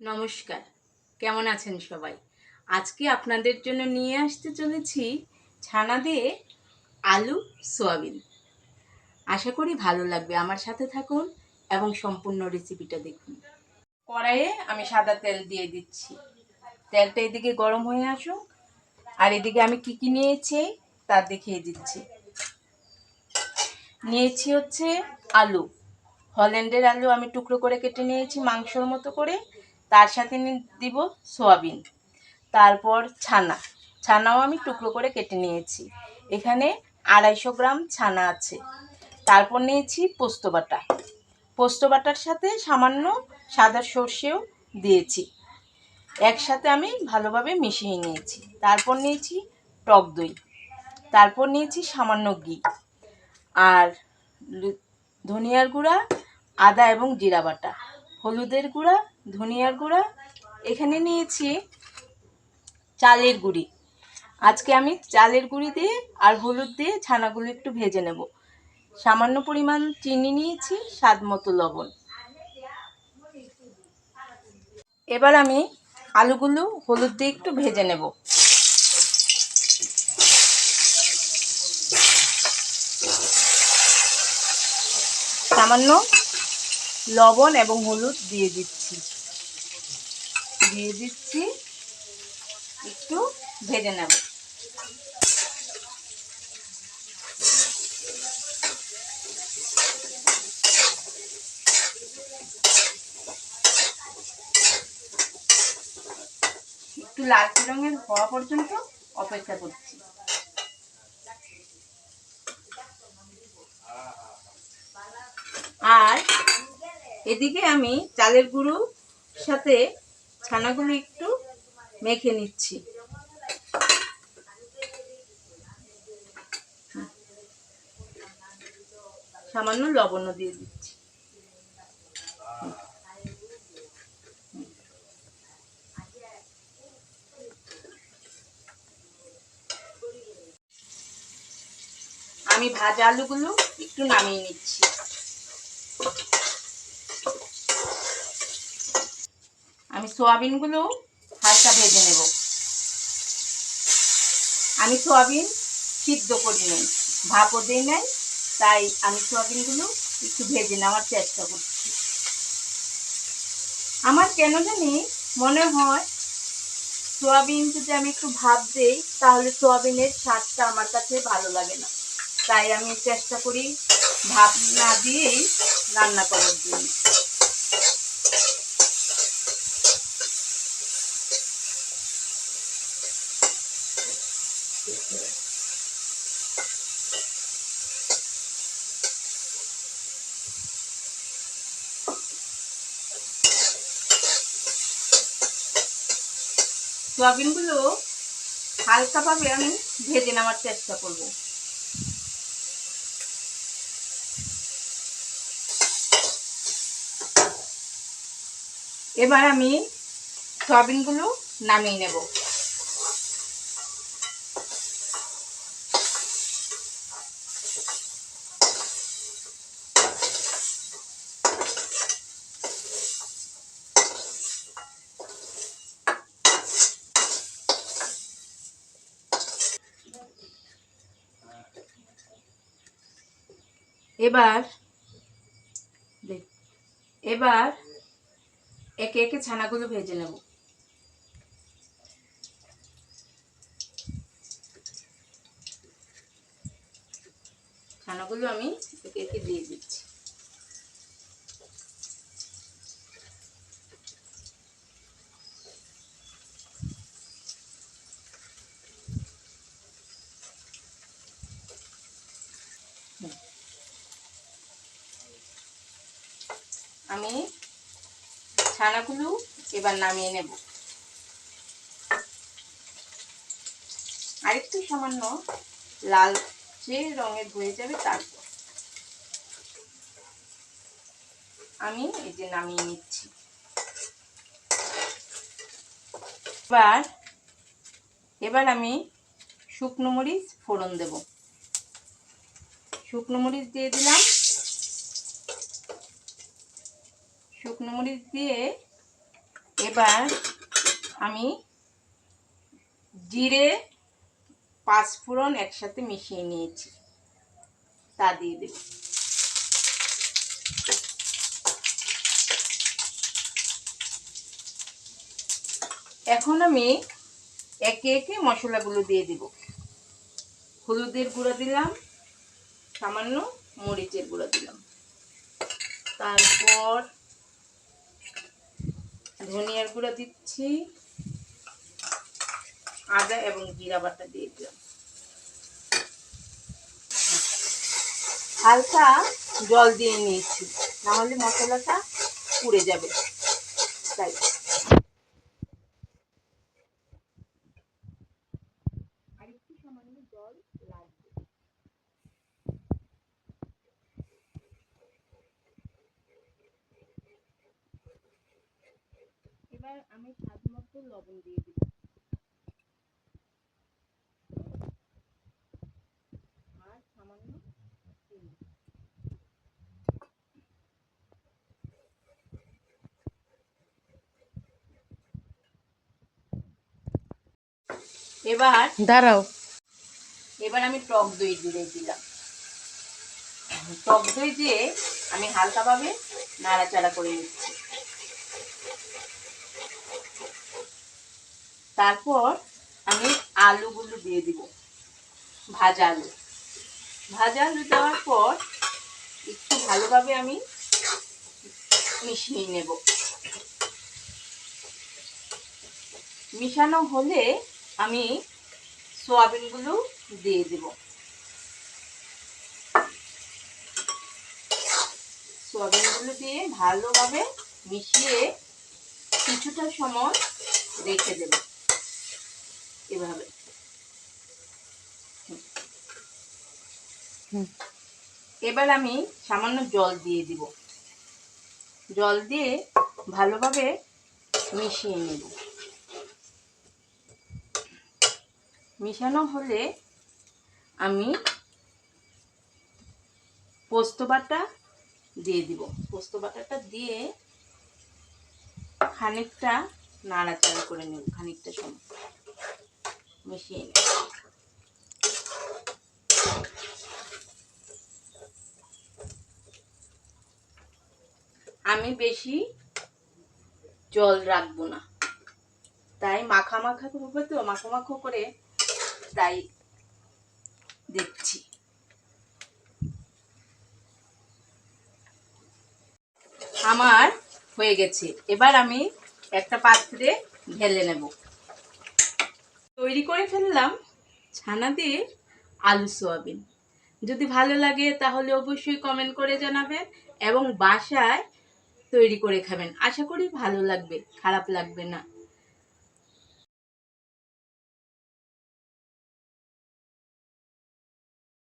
নমস্কার। কেমন আছেন সবাই? আজকে আপনাদের জন্য নিয়ে আসতে চলেছি ছানা দিয়ে আলু সোয়াবিন। আশা করি ভালো লাগবে। আমার সাথে থাকুন এবং সম্পূর্ণ রেসিপিটা দেখুন। কড়াইয়ে আমি সাদা তেল দিয়ে দিচ্ছি। তেলটা এদিকে গরম হয়ে আসুক। আর এদিকে আমি কি কি নিয়েছি তা দেখিয়ে দিচ্ছি। নিয়েছি হচ্ছে আলু। হল্যান্ডের আলু আমি টুকরো করে কেটে নিয়েছি মাংসর মতো করে। তার সাথে দিব সোয়াবিন। তারপর ছানা। ছানাও আমি টুকরো করে কেটে নিয়েছি। এখানে আড়াইশো গ্রাম ছানা আছে। তারপর নিয়েছি পোস্ত বাটা। পোস্ত বাটার সাথে সামান্য সাদা সর্ষেও দিয়েছি। একসাথে আমি ভালোভাবে মিশিয়ে নিয়েছি। তারপর নিয়েছি টক দই। তারপর নিয়েছি সামান্য ঘি। আর ধনিয়ার গুঁড়া, আদা এবং জিরা বাটা। হলুদের গুঁড়া ধনিয়ার গুঁড়া, এখানে নিয়েছি চালের গুঁড়ি। আজকে আমি চালের গুঁড়ি দিয়ে আর হলুদ দিয়ে ছানাগুলো একটু ভেজে নেব। সামান্য পরিমাণ চিনি নিয়েছি, স্বাদ মতো লবণ। এবার আমি আলুগুলো হলুদ দিয়ে একটু ভেজে নেব। সামান্য লবণ এবং হলুদ দিয়ে দিচ্ছি। দিয়ে দিচ্ছি। একটু ভেজে নেব। একটু লালচে রঙের হওয়া পর্যন্ত অপেক্ষা করছি। আর এদিকে আমি চালের গুঁড়ো সাথে ছানাগুলো একটু মেখে নিচ্ছি। সামান্য লবণও দিয়ে দিচ্ছি। আমি ভাজা আলুগুলো একটু নামিয়ে নিচ্ছি। আমি সোয়াবিনগুলো হালকা ভেজে নেব। আমি সোয়াবিন সিদ্ধ করি নাই, ভাপও দিই নাই, তাই আমি সোয়াবিনগুলো একটু ভেজে নেওয়ার চেষ্টা করছি। আমার কেন জানি মনে হয় সোয়াবিন যদি আমি একটু ভাপ দিই, তাহলে সোয়াবিনের স্বাদটা আমার কাছে ভালো লাগে না। তাই আমি চেষ্টা করি ভাপ না দিয়েই রান্না করার জন্য। সোয়াবিনগুলো হালকাভাবে আমি ভেজে নেওয়ার চেষ্টা করব। এবার আমি সয়াবিনগুলো নামিয়ে নেব। এবার এবার একে একে ছানাগুলো ভেজে নেব। ছানাগুলো আমি একে একে দিয়ে দিচ্ছি। আমি ছানাগুলো এবার নামিয়ে নেব। আরেকটু সামান্য লাল যে রঙের হয়ে যাবে তারপর আমি এই যে নামিয়ে নিচ্ছি। এবার এবার আমি শুকনো মরিচ ফোড়ন দেব। শুকনো মরিচ দিয়ে দিলাম। শুকনো মরিচ দিয়ে এবার আমি জিরে, পাঁচফোড়ন একসাথে মিশিয়ে নিয়েছি। তা দিয়ে দেব। এখন আমি একে একে মশলাগুলো দিয়ে দিব। হলুদের গুঁড়ো দিলাম, সামান্য মরিচের গুঁড়ো দিলাম। তারপর ধনিয়ার গুঁড়া দিচ্ছি, আদা এবং জিরা বাটা দিয়ে দিলাম। হালকা জল দিয়ে নিয়েছি, নাহলে মশলাটা পুড়ে যাবে। তাই আরেকটু সামান্য জল লাগবে এবার আমি স্বাদ মতো লবণ দিয়ে দিব। আর সামান্য চিনি। এবার দাঁড়াও। এবার আমি টক দই দিয়ে দিলাম। টক দই দিয়ে আমি হালকাভাবে নাড়াচাড়া করে নিচ্ছি। তারপর আমি আলুগুলো দিয়ে দিব, ভাজা আলু। ভাজা আলু দেওয়ার পর একটু ভালোভাবে আমি মিশিয়ে নেব। মিশানো হলে আমি সোয়াবিনগুলো দিয়ে দেব। সোয়াবিনগুলো দিয়ে ভালোভাবে মিশিয়ে কিছুটা সময় রেখে দেব। এভাবে। হুম। এবার আমি সামান্য জল দিয়ে দিব। জল দিয়ে ভালোভাবে মিশিয়ে নেব। মিশানো হলে আমি পোস্ত বাটা দিয়ে দিব। পোস্ত বাটাটা দিয়ে খানিকটা নাড়াচাড়া করে নেব খানিকটা সময়। নেব আমি বেশি জল রাখব না। তাই মাখা মাখা করব তো, মাখো মাখো করে তাই দেখছি। আমার হয়ে গেছে। এবার আমি একটা পাত্রে ঢেলে নেব। তৈরি করে ফেললাম ছানা দিয়ে আলু সোয়াবিন। যদি ভালো লাগে তাহলে অবশ্যই কমেন্ট করে জানাবেন এবং বাসায় তৈরি করে খাবেন। আশা করি ভালো লাগবে, খারাপ লাগবে না।